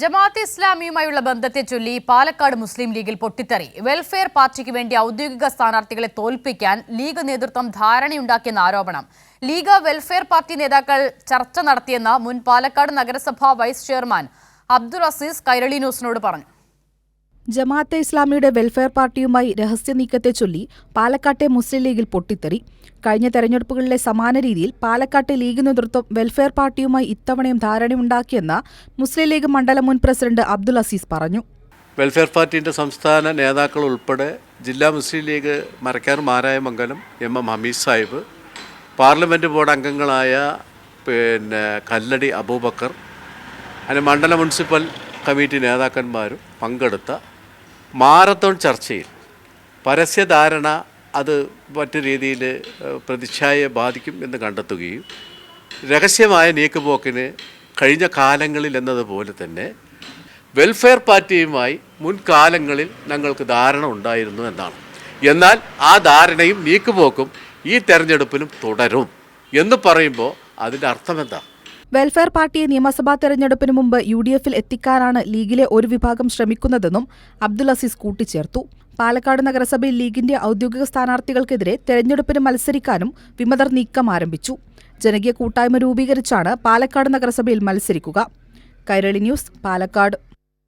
ജമാഅത്ത് ഇസ്ലാമിയുമായുള്ള ബന്ധത്തെ ചൊല്ലി പാലക്കാട് മുസ്ലിം ലീഗിൽ പൊട്ടിത്തെറി. വെൽഫെയർ പാർട്ടിക്ക് വേണ്ടി ഔദ്യോഗിക സ്ഥാനാർത്ഥികളെ തോൽപ്പിക്കാൻ ലീഗ് നേതൃത്വം ധാരണയുണ്ടാക്കിയെന്ന ആരോപണം. ലീഗ് വെൽഫെയർ പാർട്ടി നേതാക്കൾ ചർച്ച നടത്തിയെന്ന് മുൻ പാലക്കാട് നഗരസഭാ വൈസ് ചെയർമാൻ അബ്ദുൾ അസീസ് കൈരളി ന്യൂസിനോട് പറഞ്ഞു. ജമാഅത്തെ ഇസ്ലാമിയുടെ വെൽഫെയർ പാർട്ടിയുമായി രഹസ്യ നീക്കത്തെ ചൊല്ലി പാലക്കാട്ടെ മുസ്ലിം ലീഗിൽ പൊട്ടിത്തെറി. കഴിഞ്ഞ തെരഞ്ഞെടുപ്പുകളിലെ സമാന രീതിയിൽ പാലക്കാട്ടെ ലീഗ് നേതൃത്വം വെൽഫെയർ പാർട്ടിയുമായി ഇത്തവണയും ധാരണയുണ്ടാക്കിയെന്ന് മുസ്ലിം ലീഗ് മണ്ഡലം മുൻ പ്രസിഡന്റ് അബ്ദുൽ അസീസ് പറഞ്ഞു. വെൽഫെയർ പാർട്ടിന്റെ സംസ്ഥാന നേതാക്കൾ ഉൾപ്പെടെ ജില്ലാ Muslim League Marakkar Marayamangalam M M Hameed Sahib parliament board അംഗങ്ങളായ പിന്നെ കല്ലടി അബൂബക്കർ അങ്ങനെ മണ്ഡല മുനിസിപ്പൽ കമ്മിറ്റി നേതാക്കന്മാരും പങ്കെടുത്ത മാരത്തോൺ ചർച്ചയിൽ പരസ്യധാരണ അത് മറ്റു രീതിയിൽ പ്രതിച്ഛായയെ ബാധിക്കും എന്ന് കണ്ടെത്തുകയും രഹസ്യമായ നീക്കുപോക്കിന് കഴിഞ്ഞ കാലങ്ങളിൽ എന്നതുപോലെ തന്നെ വെൽഫെയർ പാർട്ടിയുമായി മുൻകാലങ്ങളിൽ ഞങ്ങൾക്ക് ധാരണ ഉണ്ടായിരുന്നു എന്നാണ്. എന്നാൽ ആ ധാരണയും നീക്കുപോക്കും ഈ തെരഞ്ഞെടുപ്പിലും തുടരും എന്ന് പറയുമ്പോൾ അതിന്റെ അർത്ഥം എന്താ വെൽഫെയർ പാർട്ടിയെ നിയമസഭാ തെരഞ്ഞെടുപ്പിന് മുമ്പ് യു ഡി എഫിൽ എത്തിക്കാനാണ് ലീഗിലെ ഒരു വിഭാഗം ശ്രമിക്കുന്നതെന്നും അബ്ദുൽ അസീസ് കൂട്ടിച്ചേർത്തു. പാലക്കാട് നഗരസഭയിൽ ലീഗിന്റെ ഔദ്യോഗിക സ്ഥാനാർത്ഥികൾക്കെതിരെ തെരഞ്ഞെടുപ്പിന് മത്സരിക്കാനും വിമതർ നീക്കം ആരംഭിച്ചു. ജനകീയ കൂട്ടായ്മ രൂപീകരിച്ചാണ് പാലക്കാട് നഗരസഭയിൽ മത്സരിക്കുക. കൈരളി ന്യൂസ് പാലക്കാട്.